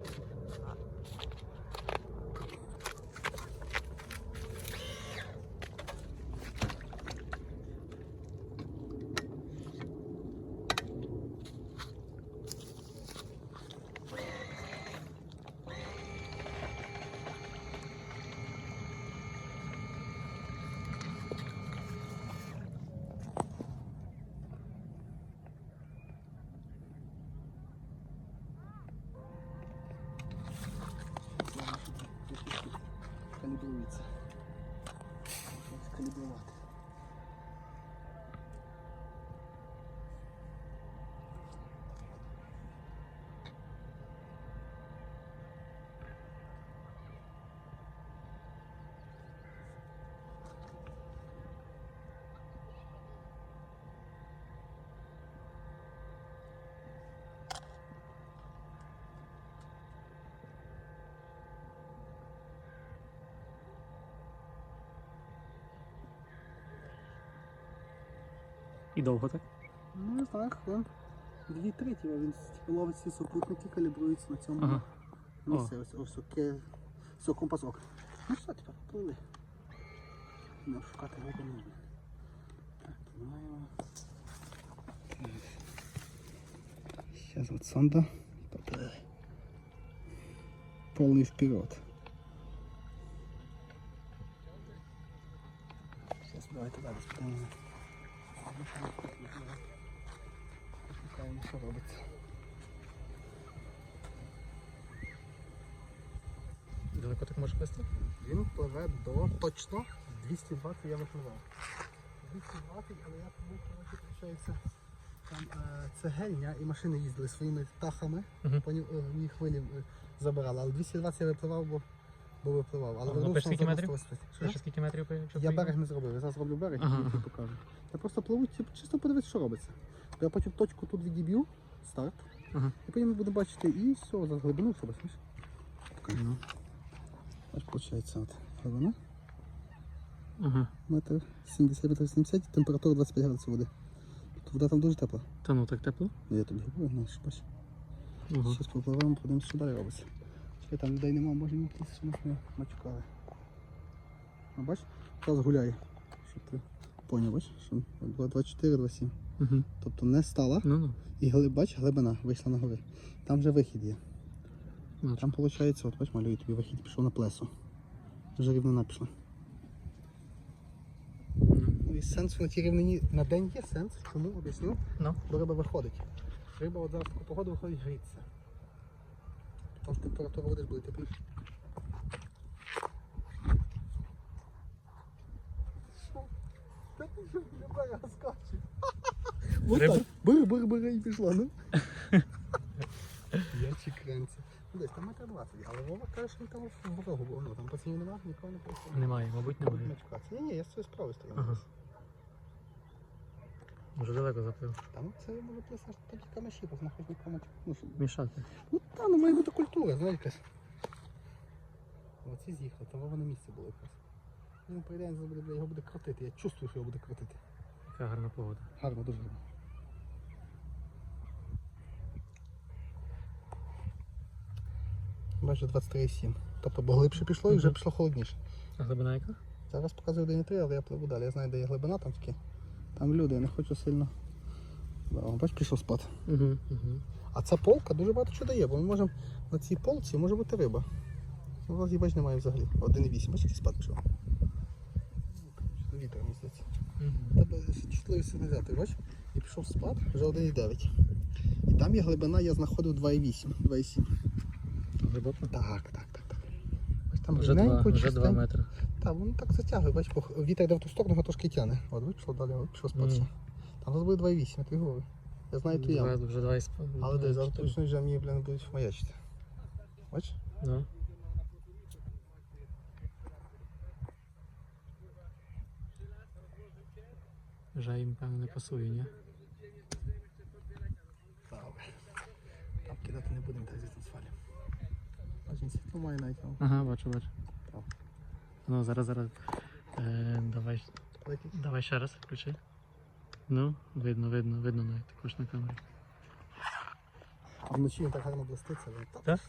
あっ。Калібрувати. І довго так? Ну, не знаю, хвилин. Дві-три, типу, він типу, ловить ці супутники, калібрується на цьому. Ага. Місце, ось, ось, оке, все, компасок. Ну що, тепер, плили. Не шукати глибину. Так, маємо. Сейчас вот сонда. Поплили. Полный вперед. Сейчас давайте далі спитаємо. Шукаємо, що робиться. Далеко так може вести? Він пливе до точно 220 я випливав. 220, але я тому, коротше, виходить, там е, цегельня і машини їздили своїми тахами, Мгм. по ній, е, мені хвилі е, забирали. Але 220 я випливав, бо, бо випливав. Але ну, вернувся скільки назад на метрів? 180. Що? Ще скільки метрів якщо Я берег не зробив, я зараз зроблю берег Ага, і тобі покажу. Я просто пливу, типу, чисто подивитися, що робиться. Я потім точку тут відіб'ю, старт, Ага. і потім ми будемо бачити і все, за глибину все бачиш. Ну. Виходить от глибина. Ага. Метр 70 метрів 70, температура 25 градусів води. Тобто вода там дуже тепла. Та ну так тепло? Ну, Я тобі говорю, знаєш, бач. Ага. Зараз попливемо, подивимося, що далі робиться. Чекай, там людей немає, може не що ми не мачукали. А бач, зараз гуляє. Щоб ти поняв, бач, що 24, 27. Угу. Тобто не стала. Ну ну. І глиб, бач, глибина вийшла на гори. Там вже вихід є. Ну, Там виходить, от бач, малюю тобі вихід, пішов на плесо. Вже рівнина пішла. Ну і сенс на тій рівнині на день є сенс. Чому об'ясню? Ну. Бо риба виходить. Риба от зараз в таку погоду виходить грітися. Що температура води ж буде тепліше. Що? Та ти що, любая скаче. Вот Риба? так. Бери, бери, бери і пішла, ну. Я чекренця. Ну десь там метр 20, але Вова каже, що він там в ворогу був. Ну там пацанів немає, нікого не прийшло. Немає, мабуть, немає. Ні, ні, я з цієї справи стою. Ага. Вже далеко заплив. Там це може писати такі камеші, бо знаходь нікому. Ну, що- Мішати. Ну та, ну має бути культура, знаєш якась. Оці з'їхали, там воно місце було якось. Він прийде, буде, його буде крутити. Я чувствую, що його буде крутити. Яка гарна погода. Гарно, дуже гарно. Майже 23,7. Тобто, бо глибше пішло і вже Мгм. пішло холодніше. А глибина яка? Зараз показую 1,3, але я пливу далі. Я знаю, де є глибина там тільки. Там люди, я не хочу сильно. О, бач, пішов спад. Угу. Угу. А ця полка дуже багато що дає, бо ми можемо на цій полці може бути риба. У вас її бач немає взагалі. 1,8, бачите, спад пішов. Вітер місяць. Угу. Тебе чутливість не взяти, бач? І пішов спад, вже 1,9. І там є глибина, я знаходив 2,8, 2,7. Глибоко? Так, так, там Вже два, вже два метри. Так, воно так затягує, бач, вітер йде в ту сторону, його трошки тягне. От, бач, пішло далі, пішов спад. Мгм. Там зараз буде 2,8, я тобі говорю. Я знаю ту яму. вже два і сп... Але два десь зараз точно вже мені, блін, будуть маячити. Бач? Ну. Вже їм, певно, не пасує, ні? Добре. Там кидати не будемо, так звідси свалю. Бач, має навіть. ну. Ага, бачу, бачу. Так. Ну, зараз, зараз. Е, давай, Летить. давай ще раз включи. Ну, видно, видно, видно навіть також на камері. А вночі він так гарно блиститься. Так?